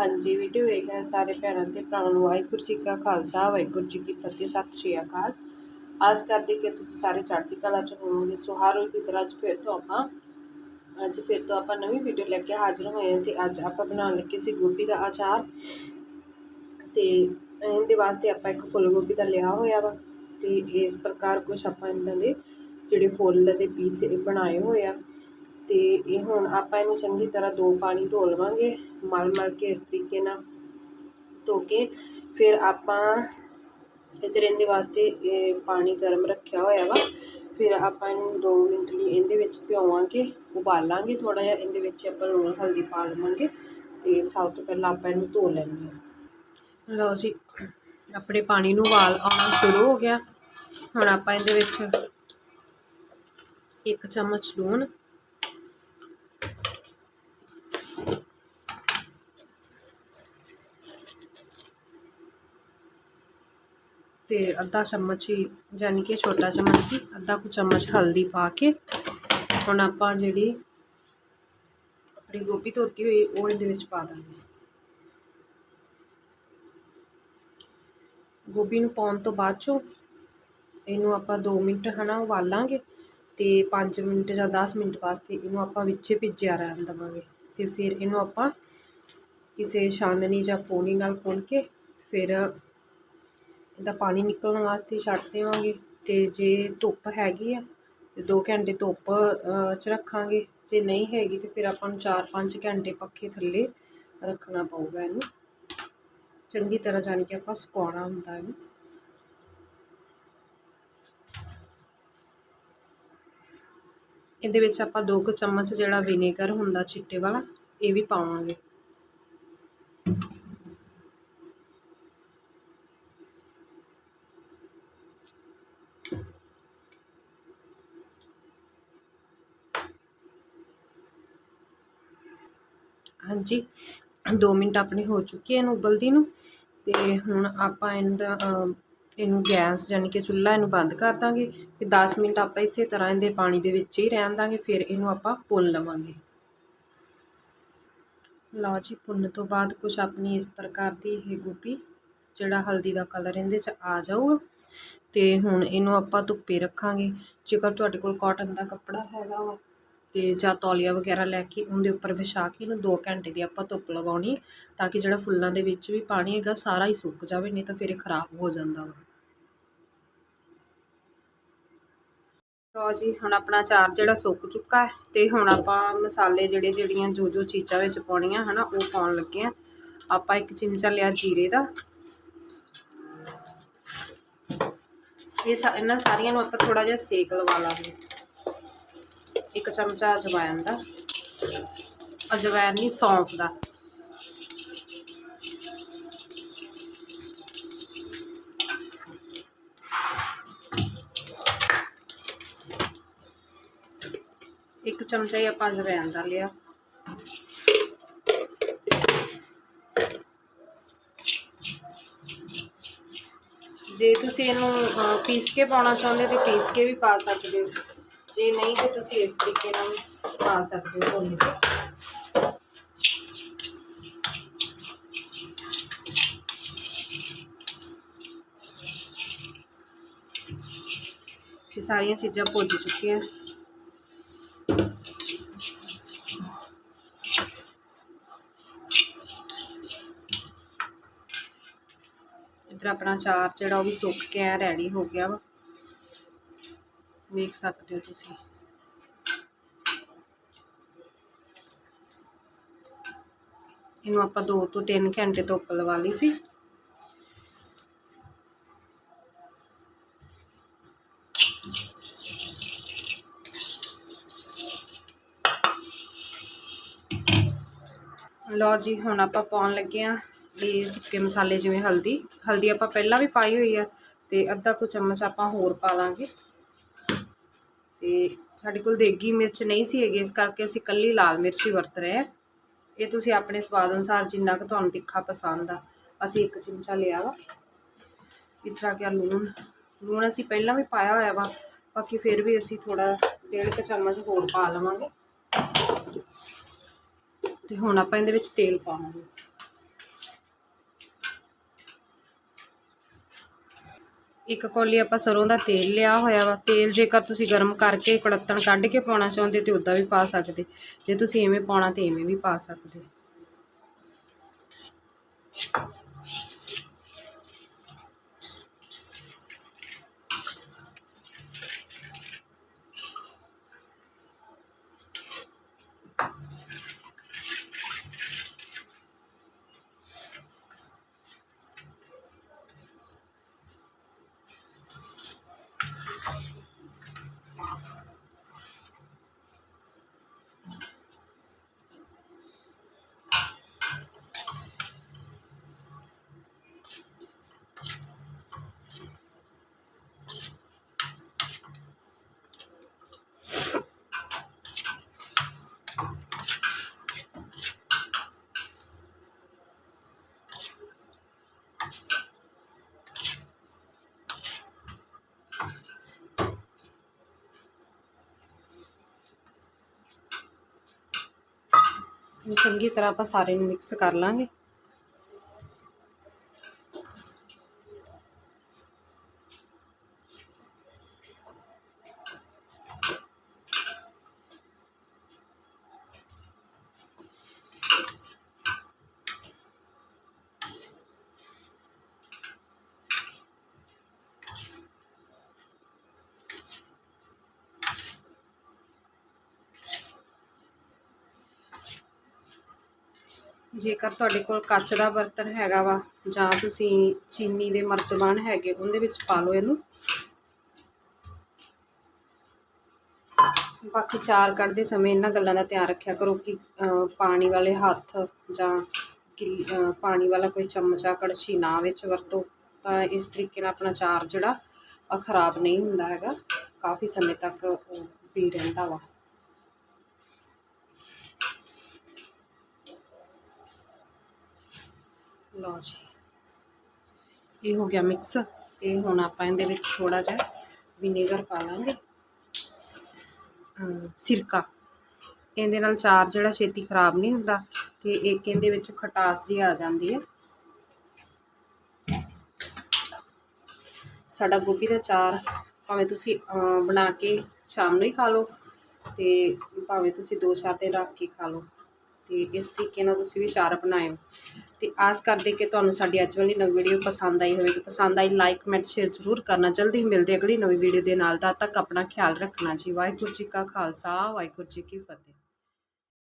ਹਾਂਜੀ ਵੀਡੀਓ ਵੇਖ ਰਹੇ ਸਾਰੇ ਭੈਣਾਂ ਤੇ ਭਰਾਵਾਂ ਨੂੰ। ਵਾਹਿਗੁਰੂ ਜੀ ਕਾ ਖਾਲਸਾ, ਵਾਹਿਗੁਰੂ ਜੀ ਕੀ ਫਤਿਹ, ਸਤਿ ਸ਼੍ਰੀ ਅਕਾਲ। ਆਸ ਕਰਦੇ ਕਿ ਤੁਸੀਂ ਸਾਰੇ ਚੜ੍ਹਦੀ ਕਲਾ ਚ ਹੋਵੋਗੇ ਸੋ ਹਰ ਰੋਜ਼ ਦੀ ਤਰ੍ਹਾਂ ਅੱਜ ਫਿਰ ਤੋਂ ਆਪਾਂ, ਅੱਜ ਫਿਰ ਤੋਂ ਆਪਾਂ ਨਵੀਂ ਵੀਡੀਓ ਲੈ ਕੇ ਹਾਜ਼ਰ ਹੋਏ ਹਾਂ ਤੇ ਅੱਜ ਆਪਾਂ ਬਣਾਉਣ ਲੱਗੇ ਸੀ ਗੋਭੀ ਦਾ ਅਚਾਰ। ਤੇ ਇਹਦੇ ਵਾਸਤੇ ਆਪਾਂ ਇੱਕ ਫੁੱਲ ਗੋਭੀ ਦਾ ਲਿਆ ਹੋਇਆ ਵਾ ਤੇ ਇਸ ਪ੍ਰਕਾਰ ਕੁਝ ਆਪਾਂ ਇਹਨਾਂ ਦੇ ਜਿਹੜੇ ਫੁੱਲ ਦੇ ਪੀਸ ਬਣਾਏ ਹੋਏ ਆ। ਤੇ ਇਹ ਹੁਣ ਆਪਾਂ ਇਹਨੂੰ ਚੰਗੀ ਤਰ੍ਹਾਂ ਦੋ ਪਾਣੀ ਧੋ ਲਵਾਂਗੇ। ਮਲ ਮਲ ਕੇ ਇਸ ਤਰੀਕੇ ਨਾਲ ਧੋ ਕੇ ਫਿਰ ਆਪਾਂ ਇੱਧਰ ਇਹਦੇ ਵਾਸਤੇ ਇਹ ਪਾਣੀ ਗਰਮ ਰੱਖਿਆ ਹੋਇਆ ਵਾ। ਫਿਰ ਆਪਾਂ ਇਹਨੂੰ 2 ਮਿੰਟ ਲਈ ਇਹਦੇ ਵਿੱਚ ਭਿਓਵਾਂਗੇ, ਉਬਾਲਾਂਗੇ ਥੋੜਾ ਜਿਹਾ, ਇਹਦੇ ਵਿੱਚ ਆਪਾਂ ਲੂਣ, ਹਲਦੀ ਪਾ ਲਵਾਂਗੇ ਤੇ ਸਭ ਤੋਂ ਪਹਿਲਾਂ ਆਪਾਂ ਇਹਨੂੰ ਧੋ ਲੈਂਦੇ ਹਾਂ। ਲਓ ਜੀ, ਆਪਣੇ ਪਾਣੀ ਨੂੰ ਉਬਾਲ ਆਉਣਾ ਸ਼ੁਰੂ ਹੋ ਗਿਆ। ਹੁਣ ਆਪਾਂ ਇਹਦੇ ਵਿੱਚ ਇੱਕ ਚਮਚ ਲੂਣ ਤੇ ਅੱਧਾ ਚਮਚ ਹੀ ਯਾਨੀ ਕਿ ਛੋਟਾ ਚਮਚ ਸੀ, ਅੱਧਾ ਕੁ ਚਮਚ ਹਲਦੀ ਪਾ ਕੇ ਹੁਣ ਆਪਾਂ ਜਿਹੜੀ ਆਪਣੀ ਗੋਭੀ ਧੋਤੀ ਹੋਈ, ਉਹ ਇਹਦੇ ਵਿੱਚ ਪਾ ਦਾਂਗੇ। ਗੋਭੀ ਨੂੰ ਪਾਉਣ ਤੋਂ ਬਾਅਦ ਚੋਂ ਇਹਨੂੰ ਆਪਾਂ 2 ਮਿੰਟ ਹਨਾ ਉਬਾਲਾਂਗੇ ਤੇ 5 ਮਿੰਟ ਜਾਂ 10 ਮਿੰਟ ਵਾਸਤੇ ਇਹਨੂੰ ਆਪਾਂ ਵਿੱਚੇ ਭਿੱਜਿਆ ਰਹਿਣ ਦੇਵਾਂਗੇ ਤੇ ਫਿਰ ਇਹਨੂੰ ਆਪਾਂ ਕਿਸੇ ਛਾਨਣੀ ਜਾਂ ਪੋਣੀ ਨਾਲ ਪੁਣ ਕੇ ਫਿਰ ਇਹਦਾ ਪਾਣੀ ਨਿਕਲਣ ਵਾਸਤੇ ਛੱਡ ਦੇਵਾਂਗੇ ਤੇ ਜੇ ਧੁੱਪ ਹੈਗੀ ਆ ਤੇ 2 ਘੰਟੇ ਧੁੱਪ ਚ ਰੱਖਾਂਗੇ। ਜੇ ਨਹੀਂ ਹੈਗੀ ਤੇ ਫਿਰ ਆਪਾਂ ਨੂੰ 4-5 ਘੰਟੇ ਪੱਖੇ ਥੱਲੇ ਰੱਖਣਾ ਪਊਗਾ ਇਹਨੂੰ। ਚੰਗੀ ਤਰ੍ਹਾਂ ਜਾਣੀ ਕਿ ਆਪਾਂ ਸੁਕਾਉਣਾ ਹੁੰਦਾ ਇਹਨੂੰ। ਇਹਦੇ ਵਿੱਚ ਆਪਾਂ 2 ਕੁ ਚਮਚ ਜਿਹੜਾ ਵਿਨੇਗਰ ਹੁੰਦਾ ਚਿੱਟੇ ਵਾਲਾ, ਇਹ ਵੀ ਪਾਵਾਂਗੇ। ਹਾਂਜੀ 2 ਮਿੰਟ ਆਪਣੇ ਹੋ ਚੁੱਕੇ ਇਹਨੂੰ ਉਬਲਦੀ ਨੂੰ ਤੇ ਹੁਣ ਆਪਾਂ ਇਹਦਾ ਇਹਨੂੰ ਗੈਸ ਯਾਨੀ ਕਿ ਚੁੱਲ੍ਹਾ ਇਹਨੂੰ ਬੰਦ ਕਰ ਦਾਂਗੇ ਤੇ 10 ਮਿੰਟ ਆਪਾਂ ਇਸੇ ਤਰ੍ਹਾਂ ਇਹਦੇ ਪਾਣੀ ਦੇ ਵਿੱਚ ਹੀ ਰਹਿਣ ਦਾਂਗੇ, ਫਿਰ ਇਹਨੂੰ ਆਪਾਂ ਭੁੰਨ ਲਵਾਂਗੇ। ਲਓ ਜੀ, ਭੁੰਨ ਤੋਂ ਬਾਅਦ ਕੁਝ ਆਪਣੀ ਇਸ ਪ੍ਰਕਾਰ ਦੀ ਇਹ ਗੋਭੀ, ਜਿਹੜਾ ਹਲਦੀ ਦਾ ਕਲਰ ਇਹਦੇ 'ਚ ਆ ਜਾਊਗਾ ਤੇ ਹੁਣ ਇਹਨੂੰ ਆਪਾਂ ਧੁੱਪੇ ਰੱਖਾਂਗੇ। ਜੇਕਰ ਤੁਹਾਡੇ ਕੋਲ ਕਾਟਨ ਦਾ ਕੱਪੜਾ ਹੈਗਾ ਵਾ ਤੇ ਜਾਂ ਤੌਲੀਆ ਵਗੈਰਾ ਲੈ ਕੇ ਉਹਦੇ ਉੱਪਰ ਵਿਛਾ ਕੇ ਇਹਨੂੰ 2 ਘੰਟੇ ਦੀ ਆਪਾਂ ਧੁੱਪ ਲਗਾਉਣੀ ਤਾਂ ਕਿ ਜਿਹੜਾ ਫੁੱਲਾਂ ਦੇ ਵਿੱਚ ਵੀ ਪਾਣੀ ਹੈਗਾ ਸਾਰਾ ਹੀ ਸੁੱਕ ਜਾਵੇ, ਨਹੀਂ ਤਾਂ ਫਿਰ ਇਹ ਖਰਾਬ ਹੋ ਜਾਂਦਾ ਵਾ। ਲਓ ਜੀ, ਹੁਣ ਆਪਣਾ ਚਾਰ ਜਿਹੜਾ ਸੁੱਕ ਚੁੱਕਾ ਹੈ ਤੇ ਹੁਣ ਆਪਾਂ ਮਸਾਲੇ ਜਿਹੜੇ ਜਿਹੜੀਆਂ ਜੋ ਜੋ ਚੀਜ਼ਾਂ ਵਿੱਚ ਪਾਉਣੀਆਂ ਹਨਾ, ਉਹ ਪਾਉਣ ਲੱਗੇ ਆ ਆਪਾਂ ਇੱਕ ਚਮਚਾ ਲਿਆ ਜੀਰੇ ਦਾ। ਇਹ ਇਹਨਾਂ ਸਾਰੀਆਂ ਨੂੰ ਆਪਾਂ ਥੋੜਾ ਜਿਹਾ ਸੇਕ ਲਵਾ ਲਾਂਗੇ। ਇੱਕ ਚਮਚਾ ਅਜਵਾਇਣ ਦਾ। ਅਜਵਾਇਣ ਨਹੀਂ ਸੌਂਫ ਦਾ। ਇੱਕ ਚਮਚਾ ਹੀ ਆਪਾਂ ਅਜਵਾਇਣ ਦਾ ਲਿਆ। ਜੇ ਤੁਸੀਂ ਇਹਨੂੰ ਪੀਸ ਕੇ ਪਾਉਣਾ ਚਾਹੁੰਦੇ ਤੇ ਪੀਸ ਕੇ ਵੀ ਪਾ ਸਕਦੇ ਹੋ। ਜੇ ਨਹੀਂ ਤੇ ਤੁਸੀਂ ਇਸ ਤਰੀਕੇ ਨਾਲ ਪਾ ਸਕਦੇ ਹੋ ਭੁੰਨ ਕੇ। ਇਹ ਸਾਰੀਆਂ ਚੀਜ਼ਾਂ ਭੁੱਜ ਚੁੱਕੀਆਂ। ਇਧਰ ਆਪਣਾ ਚਾਰ ਜਿਹੜਾ ਉਹ ਵੀ ਸੁੱਕ ਕੇ ਆ ਰੈਡੀ ਹੋ ਗਿਆ ਵਾ। ਵੇਖ ਸਕਦੇ ਹੋ ਤੁਸੀਂ ਇਹਨੂੰ ਆਪਾਂ 2 ਤੋਂ 3 ਘੰਟੇ ਧੁੱਪ ਲਵਾ ਲਈ ਸੀ ਲਓ ਜੀ ਹੁਣ ਆਪਾਂ ਪਾਉਣ ਲੱਗੇ ਆ ਇਹ ਸੁੱਕੇ ਮਸਾਲੇ ਜਿਵੇਂ ਹਲਦੀ ਹਲਦੀ ਆਪਾਂ ਪਹਿਲਾਂ ਵੀ ਪਾਈ ਹੋਈ ਆ ਤੇ ਅੱਧਾ ਕੁ ਚਮਚ ਆਪਾਂ ਹੋਰ ਪਾ ਲਾਂਗੇ ਤੇ ਸਾਡੇ ਕੋਲ ਦੇਗੀ ਮਿਰਚ ਨਹੀਂ ਸੀ ਹੈਗੀ, ਇਸ ਕਰਕੇ ਅਸੀਂ ਕੱਲੀ ਲਾਲ ਮਿਰਚ ਹੀ ਵਰਤ ਰਹੇ ਹਾਂ। ਇਹ ਤੁਸੀਂ ਆਪਣੇ ਸਵਾਦ ਅਨੁਸਾਰ ਜਿੰਨਾ ਕੁ ਤੁਹਾਨੂੰ ਤਿੱਖਾ ਪਸੰਦ ਆ, ਅਸੀਂ ਇੱਕ ਚਮਚਾ ਲਿਆ ਵਾ। ਇਸ ਤਰ੍ਹਾਂ ਕਿ ਲੂਣ ਲੂਣ ਅਸੀਂ ਪਹਿਲਾਂ ਵੀ ਪਾਇਆ ਹੋਇਆ ਵਾ, ਬਾਕੀ ਫਿਰ ਵੀ ਅਸੀਂ ਥੋੜਾ ਡੇਢ ਕੁ ਚਮਚ ਹੋਰ ਪਾ ਲਵਾਂਗੇ। ਤੇ ਹੁਣ ਆਪਾਂ ਇਹਦੇ ਵਿੱਚ ਤੇਲ ਪਾਵਾਂਗੇ। ਇੱਕ ਕੌਲੀ ਆਪਾਂ ਸਰੋਂ ਦਾ ਤੇਲ ਲਿਆ ਹੋਇਆ ਵਾ। ਤੇਲ ਜੇਕਰ ਤੁਸੀਂ ਗਰਮ ਕਰਕੇ ਕੜੱਤਣ ਕੱਢ ਕੇ ਪਾਉਣਾ ਚਾਹੁੰਦੇ ਤੇ ਉੱਦਾਂ ਵੀ ਪਾ ਸਕਦੇ। ਜੇ ਤੁਸੀਂ ਐਵੇਂ ਪਾਉਣਾ ਤੇ ਐਵੇਂ ਵੀ ਪਾ ਸਕਦੇ। ਚੰਗੀ ਤਰ੍ਹਾਂ ਆਪਾਂ ਸਾਰੇ ਨੂੰ ਮਿਕਸ ਕਰ ਲਾਂਗੇ। ਜੇਕਰ ਤੁਹਾਡੇ ਕੋਲ ਕੱਚ ਦਾ ਬਰਤਨ ਹੈਗਾ ਵਾ, ਜਾਂ ਤੁਸੀਂ ਚੀਨੀ ਦੇ ਮਰਤਬਾਨ ਹੈਗੇ, ਉਹਦੇ ਵਿੱਚ ਪਾ ਲਓ ਇਹਨੂੰ। ਬਾਕੀ ਚਾਰ ਕੱਢਦੇ ਸਮੇਂ ਇਹਨਾਂ ਗੱਲਾਂ ਦਾ ਧਿਆਨ ਰੱਖਿਆ ਕਰੋ ਕਿ ਪਾਣੀ ਵਾਲੇ ਹੱਥ ਜਾਂ ਕਿ ਪਾਣੀ ਵਾਲਾ ਕੋਈ ਚਮਚਾ, ਕੜਛੀ ਨਾ ਵਿੱਚ ਵਰਤੋ, ਤਾਂ ਇਸ ਤਰੀਕੇ ਨਾਲ ਆਪਣਾ ਚਾਰ ਜਿਹੜਾ ਖਰਾਬ ਨਹੀਂ ਹੁੰਦਾ ਹੈਗਾ। ਕਾਫੀ ਸਮੇਂ ਤੱਕ ਉਹ ਪੀ ਰਹਿੰਦਾ ਵਾ। ਲਓ ਜੀ। ਇਹ ਹੋ ਗਿਆ ਮਿਕਸ ਤੇ ਹੁਣ ਆਪਾਂ ਇਹਦੇ ਵਿੱਚ ਥੋੜਾ ਜਿਹਾ ਵਿਨੇਗਰ ਪਾ ਲਾਂਗੇ। ਸਿਰਕਾ। ਇਹਦੇ ਨਾਲ ਚਾਰ ਜਿਹੜਾ ਛੇਤੀ ਖਰਾਬ ਨਹੀਂ ਹੁੰਦਾ ਤੇ ਇੱਕ ਇਹਦੇ ਵਿੱਚ ਖਟਾਸ ਜੀ ਆ ਜਾਂਦੀ ਹੈ। ਸਾਡਾ ਗੋਭੀ ਦਾ ਚਾਰ ਭਾਵੇਂ ਤੁਸੀਂ ਬਣਾ ਕੇ ਸ਼ਾਮ ਨੂੰ ਹੀ ਖਾ ਲਓ ਤੇ ਭਾਵੇਂ ਤੁਸੀਂ ਦੋ ਚਾਰ ਦਿਨ ਰੱਖ ਕੇ ਖਾ ਲਓ। ਤੇ ਇਸ ਤਰੀਕੇ ਨਾਲ ਤੁਸੀਂ ਵੀ ਚਾਰ ਬਣਾਇਓ ਤੇ ਆਸ ਕਰਦੇ ਕਿ ਤੁਹਾਨੂੰ ਸਾਡੀ ਅੱਜ ਵਾਲੀ ਨਵੀਂ ਵੀਡੀਓ ਪਸੰਦ ਆਈ ਹੋਵੇਗੀ ਪਸੰਦ ਆਈ ਲਾਈਕ ਕਮੈਂਟ ਸ਼ੇਅਰ ਜ਼ਰੂਰ ਕਰਨਾ। ਜਲਦੀ ਮਿਲਦੇ ਅਗਲੀ ਨਵੀਂ ਵੀਡੀਓ ਦੇ ਨਾਲ। ਤਦ ਤੱਕ ਆਪਣਾ ਖਿਆਲ ਰੱਖਣਾ ਜੀ। ਵਾਹਿਗੁਰੂ ਜੀ ਕਾ ਖਾਲਸਾ, ਵਾਹਿਗੁਰੂ ਜੀ ਕੀ ਫਤਿਹ।